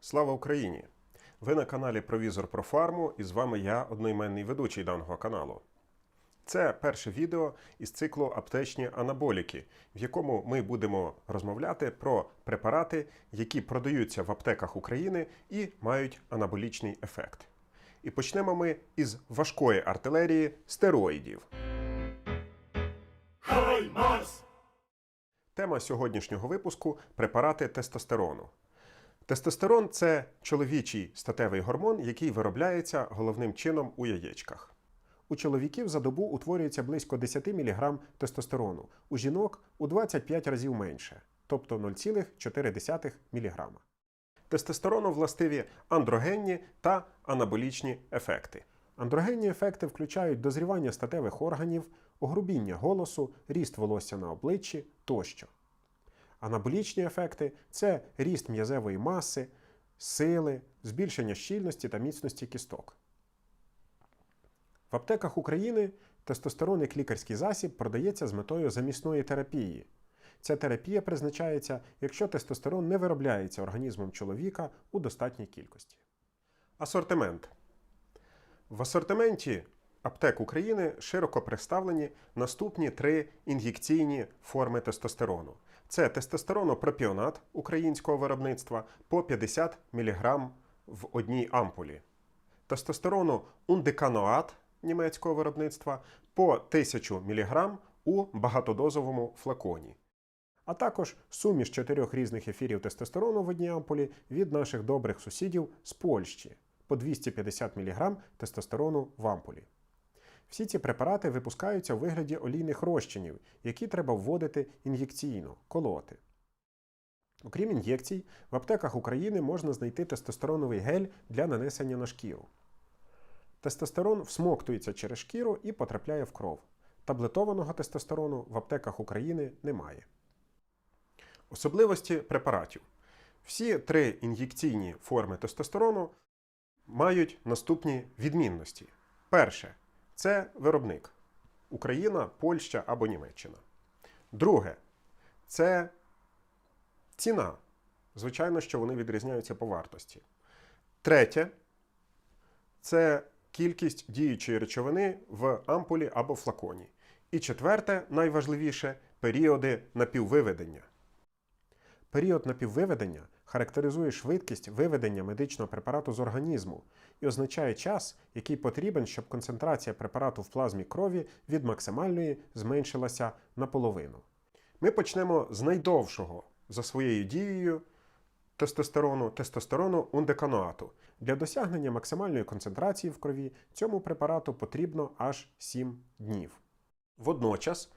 Слава Україні! Ви на каналі Провізор про фарму і з вами я, одноіменний ведучий даного каналу. Це перше відео із циклу Аптечні анаболіки, в якому ми будемо розмовляти про препарати, які продаються в аптеках України і мають анаболічний ефект. І почнемо ми із важкої артилерії стероїдів. Тема сьогоднішнього випуску препарати тестостерону. Тестостерон це чоловічий статевий гормон, який виробляється головним чином у яєчках. У чоловіків за добу утворюється близько 10 мг тестостерону, у жінок у 25 разів менше, тобто 0,4 мг. Тестостерону властиві андрогенні та анаболічні ефекти. Андрогенні ефекти включають дозрівання статевих органів, огрубіння голосу, ріст волосся на обличчі тощо. Анаболічні ефекти це ріст м'язевої маси, сили, збільшення щільності та міцності кісток. В аптеках України тестостерон як лікарський засіб продається з метою замісної терапії. Ця терапія призначається, якщо тестостерон не виробляється організмом чоловіка у достатній кількості. Асортимент. В асортименті аптек України широко представлені наступні три ін'єкційні форми тестостерону. Це тестостеронопропіонат українського виробництва по 50 мг в одній ампулі, тестостерону ундеканоат німецького виробництва по 1000 мг у багатодозовому флаконі. А також суміш чотирьох різних ефірів тестостерону в одній ампулі від наших добрих сусідів з Польщі по 250 мг тестостерону в ампулі. Всі ці препарати випускаються у вигляді олійних розчинів, які треба вводити ін'єкційно, колоти. Окрім ін'єкцій, в аптеках України можна знайти тестостероновий гель для нанесення на шкіру. Тестостерон всмоктується через шкіру і потрапляє в кров. Таблетованого тестостерону в аптеках України немає. Особливості препаратів. Всі три ін'єкційні форми тестостерону мають наступні відмінності. Перше це виробник Україна, Польща або Німеччина. Друге це ціна. Звичайно, що вони відрізняються по вартості. Третє це кількість діючої речовини в ампулі або флаконі. І четверте, найважливіше періоди напіввиведення. Період напіввиведення характеризує швидкість виведення медичного препарату з організму і означає час, який потрібен, щоб концентрація препарату в плазмі крові від максимальної зменшилася наполовину. Ми почнемо з найдовшого за своєю дією тестостерону, тестостерону ундеканоату. Для досягнення максимальної концентрації в крові цьому препарату потрібно аж 7 днів. Водночас,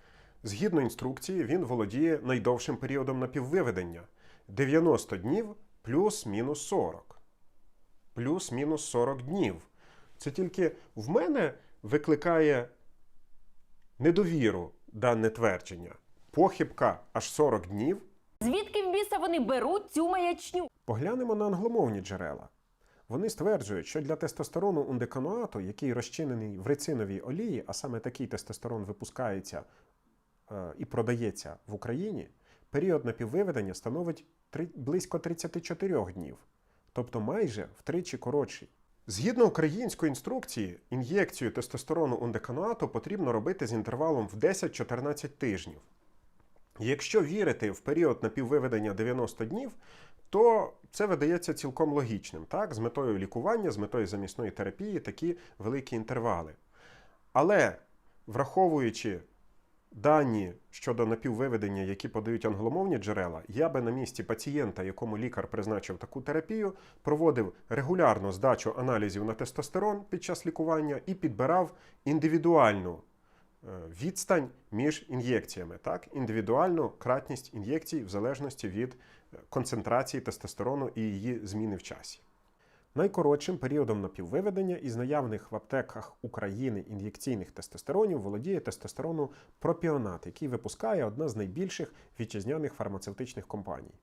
згідно інструкції, він володіє найдовшим періодом напіввиведення 90 днів плюс-мінус 40. Плюс-мінус 40 днів. Це тільки в мене викликає недовіру дане твердження. Похибка аж 40 днів. Звідки в біса вони беруть цю маячню? Поглянемо на англомовні джерела. Вони стверджують, що для тестостерону ундеканоату, який розчинений в рециновій олії, а саме такий тестостерон випускається е, і продається в Україні, період напіввиведення становить близько 34 днів, тобто майже втричі коротший. Згідно української інструкції, ін'єкцію тестостерону ундеканоату потрібно робити з інтервалом в 10-14 тижнів. Якщо вірити в період напіввиведення 90 днів, то це видається цілком логічним, так? з метою лікування, з метою замісної терапії такі великі інтервали. Але враховуючи дані щодо напіввиведення, які подають англомовні джерела, я би на місці пацієнта, якому лікар призначив таку терапію, проводив регулярну здачу аналізів на тестостерон під час лікування і підбирав індивідуальну е, відстань між ін'єкціями, так? індивідуальну кратність ін'єкцій в залежності від е, концентрації тестостерону і її зміни в часі. Найкоротшим періодом напіввиведення із наявних в аптеках України ін'єкційних тестостеронів володіє тестостерону пропіонат, який випускає одна з найбільших вітчизняних фармацевтичних компаній.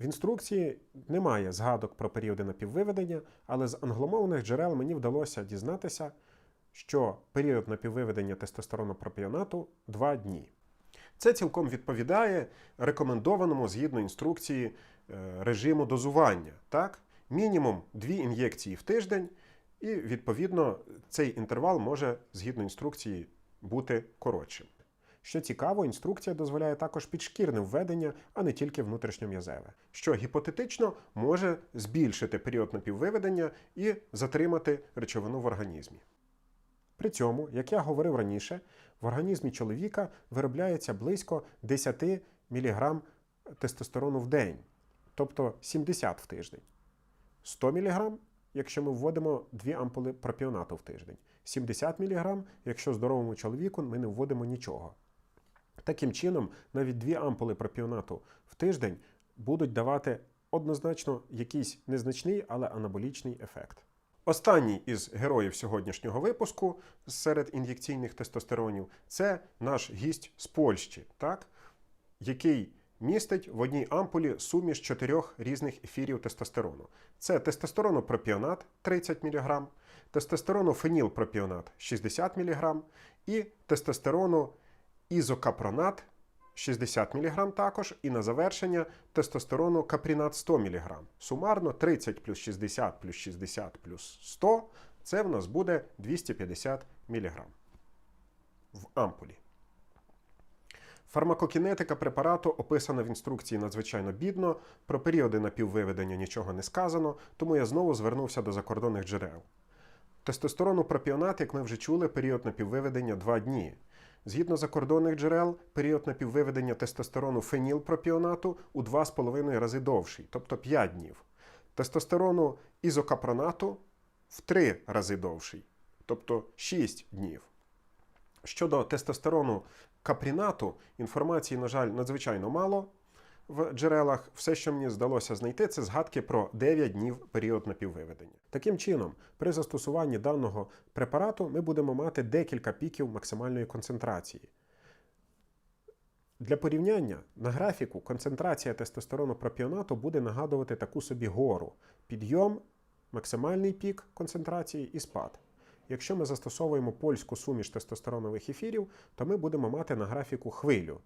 В інструкції немає згадок про періоди напіввиведення, але з англомовних джерел мені вдалося дізнатися, що період напіввиведення тестостерону пропіонату 2 дні. Це цілком відповідає рекомендованому згідно інструкції е, режиму дозування. Так? Мінімум 2 ін'єкції в тиждень, і відповідно цей інтервал може, згідно інструкції, бути коротшим. Що цікаво, інструкція дозволяє також підшкірне введення, а не тільки внутрішньом'язеве, що гіпотетично може збільшити період напіввиведення і затримати речовину в організмі. При цьому, як я говорив раніше, в організмі чоловіка виробляється близько 10 мг тестостерону в день, тобто 70 в тиждень. 100 мг, якщо ми вводимо 2 ампули пропіонату в тиждень. 70 мг, якщо здоровому чоловіку ми не вводимо нічого. Таким чином, навіть 2 ампули пропіонату в тиждень будуть давати однозначно якийсь незначний, але анаболічний ефект. Останній із героїв сьогоднішнього випуску серед ін'єкційних тестостеронів це наш гість з Польщі, так? який містить в одній ампулі суміш чотирьох різних ефірів тестостерону. Це тестостеронопропіонат 30 мг, тестостеронофенілпропіонат 60 мг і тестостерону ізокапронат 60 мг також, і на завершення тестостерону капрінат 100 мг. Сумарно 30 плюс 60 плюс 60 плюс 100 це в нас буде 250 мг в ампулі. Фармакокінетика препарату описана в інструкції надзвичайно бідно. Про періоди напіввиведення нічого не сказано, тому я знову звернувся до закордонних джерел. Тестостерону пропіонат, як ми вже чули, період напіввиведення 2 дні. Згідно закордонних джерел, період напіввиведення тестостерону фенілпропіонату у 2,5 рази довший, тобто 5 днів. Тестостерону ізокапронату в 3 рази довший, тобто 6 днів. Щодо тестостерону капрінату, інформації, на жаль, надзвичайно мало в джерелах. Все, що мені здалося знайти, це згадки про 9 днів період напіввиведення. Таким чином, при застосуванні даного препарату ми будемо мати декілька піків максимальної концентрації. Для порівняння на графіку концентрація тестостерону пропіонату буде нагадувати таку собі гору: підйом, максимальний пік концентрації і спад. Якщо ми застосовуємо польську суміш тестостеронових ефірів, то ми будемо мати на графіку хвилю.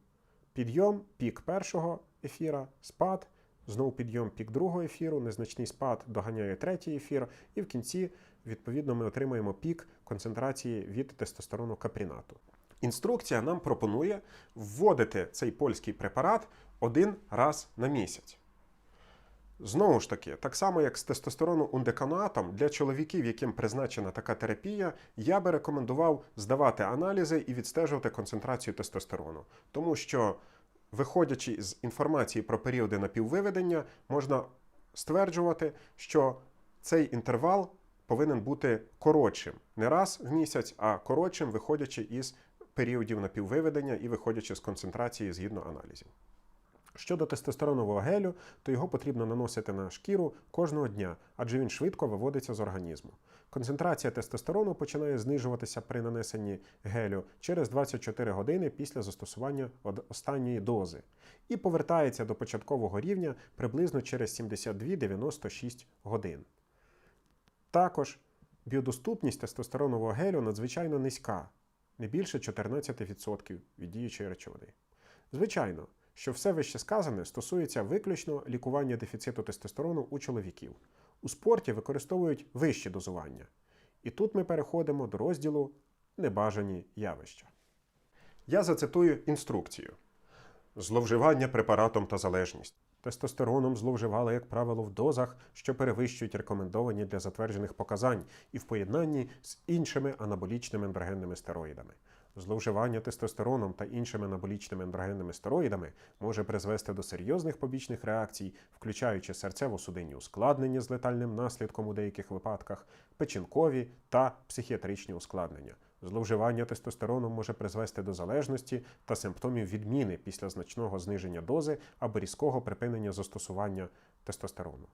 Підйом, пік першого ефіра, спад, знову підйом, пік другого ефіру, незначний спад доганяє третій ефір, і в кінці, відповідно, ми отримаємо пік концентрації від тестостерону капрінату. Інструкція нам пропонує вводити цей польський препарат один раз на місяць. Знову ж таки, так само як з тестостерону ундеканатом, для чоловіків, яким призначена така терапія, я би рекомендував здавати аналізи і відстежувати концентрацію тестостерону. Тому що, виходячи з інформації про періоди напіввиведення, можна стверджувати, що цей інтервал повинен бути коротшим не раз в місяць, а коротшим, виходячи із періодів напіввиведення і виходячи з концентрації згідно аналізів. Щодо тестостеронового гелю, то його потрібно наносити на шкіру кожного дня, адже він швидко виводиться з організму. Концентрація тестостерону починає знижуватися при нанесенні гелю через 24 години після застосування останньої дози і повертається до початкового рівня приблизно через 72-96 годин. Також біодоступність тестостеронового гелю надзвичайно низька, не більше 14% від діючої речовини. Звичайно, що все вище сказане стосується виключно лікування дефіциту тестостерону у чоловіків. У спорті використовують вищі дозування. І тут ми переходимо до розділу небажані явища. Я зацитую інструкцію: зловживання препаратом та залежність. Тестостероном зловживали, як правило, в дозах, що перевищують рекомендовані для затверджених показань, і в поєднанні з іншими анаболічними ендрогенними стероїдами. Зловживання тестостероном та іншими анаболічними ендрогенними стероїдами може призвести до серйозних побічних реакцій, включаючи серцево-судинні ускладнення з летальним наслідком у деяких випадках, печінкові та психіатричні ускладнення. Зловживання тестостероном може призвести до залежності та симптомів відміни після значного зниження дози або різкого припинення застосування тестостерону.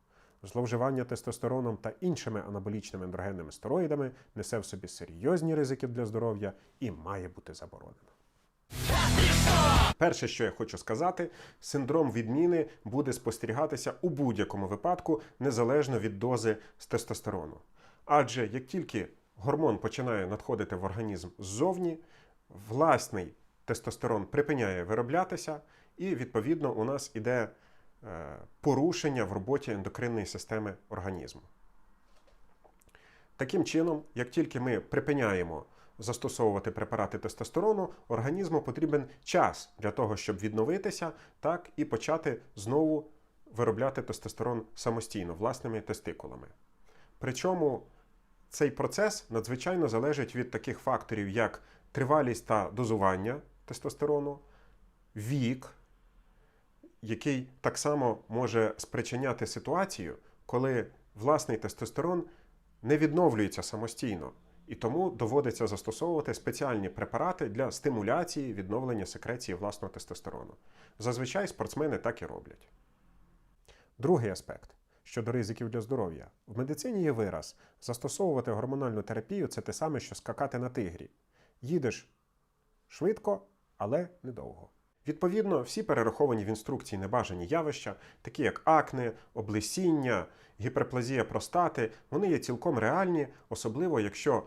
Зловживання тестостероном та іншими анаболічними ендрогенними стероїдами несе в собі серйозні ризики для здоров'я і має бути заборонено. Перше, що я хочу сказати, синдром відміни буде спостерігатися у будь-якому випадку незалежно від дози з тестостерону. Адже як тільки гормон починає надходити в організм ззовні, власний тестостерон припиняє вироблятися, і відповідно у нас іде порушення в роботі ендокринної системи організму. Таким чином, як тільки ми припиняємо застосовувати препарати тестостерону, організму потрібен час для того, щоб відновитися, так і почати знову виробляти тестостерон самостійно власними тестикулами. Причому цей процес надзвичайно залежить від таких факторів, як тривалість та дозування тестостерону, вік, який так само може спричиняти ситуацію, коли власний тестостерон не відновлюється самостійно, і тому доводиться застосовувати спеціальні препарати для стимуляції відновлення секреції власного тестостерону. Зазвичай спортсмени так і роблять. Другий аспект щодо ризиків для здоров'я. В медицині є вираз: застосовувати гормональну терапію це те саме, що скакати на тигрі. Їдеш швидко, але недовго. Відповідно, всі перераховані в інструкції небажані явища, такі як акне, облесіння, гіперплазія простати, вони є цілком реальні, особливо якщо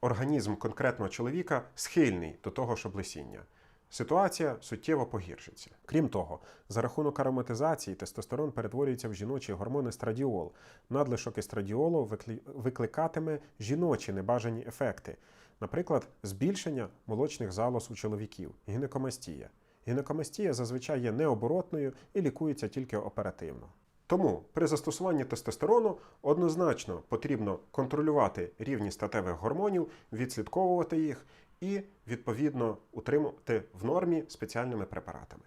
організм конкретного чоловіка схильний до того ж облесіння. Ситуація суттєво погіршиться. Крім того, за рахунок ароматизації тестостерон перетворюється в жіночий гормон естрадіол. Надлишок естрадіолу викликатиме жіночі небажані ефекти, наприклад, збільшення молочних залоз у чоловіків, гінекомастія. Гінекомастія зазвичай є необоротною і лікується тільки оперативно. Тому при застосуванні тестостерону однозначно потрібно контролювати рівні статевих гормонів, відслідковувати їх і відповідно утримувати в нормі спеціальними препаратами.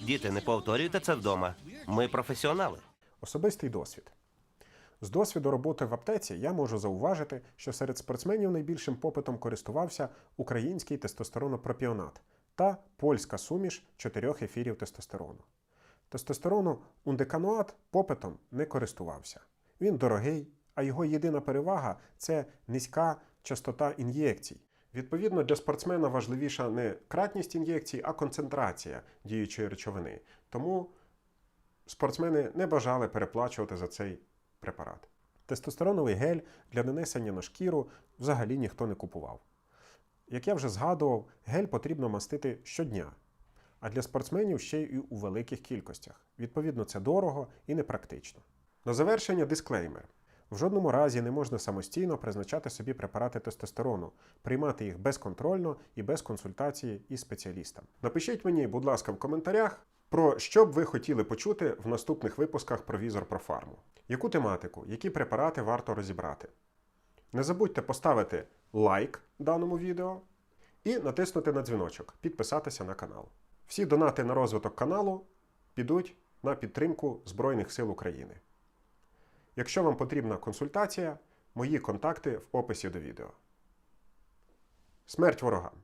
Діти, не повторюйте це вдома. Ми професіонали. Особистий досвід. З досвіду роботи в аптеці я можу зауважити, що серед спортсменів найбільшим попитом користувався український тестостеронопропіонат та польська суміш чотирьох ефірів тестостерону. Тестостерону ундекануат попитом не користувався. Він дорогий, а його єдина перевага це низька частота ін'єкцій. Відповідно, для спортсмена важливіша не кратність ін'єкцій, а концентрація діючої речовини. Тому спортсмени не бажали переплачувати за цей препарат. Тестостероновий гель для нанесення на шкіру взагалі ніхто не купував. Як я вже згадував, гель потрібно мастити щодня, а для спортсменів ще й у великих кількостях. Відповідно, це дорого і непрактично. На завершення дисклеймер. В жодному разі не можна самостійно призначати собі препарати тестостерону, приймати їх безконтрольно і без консультації із спеціалістом. Напишіть мені, будь ласка, в коментарях, про що б ви хотіли почути в наступних випусках про візор про фарму. Яку тематику, які препарати варто розібрати. Не забудьте поставити лайк даному відео і натиснути на дзвіночок, підписатися на канал. Всі донати на розвиток каналу підуть на підтримку Збройних сил України. Якщо вам потрібна консультація, мої контакти в описі до відео. Смерть ворогам!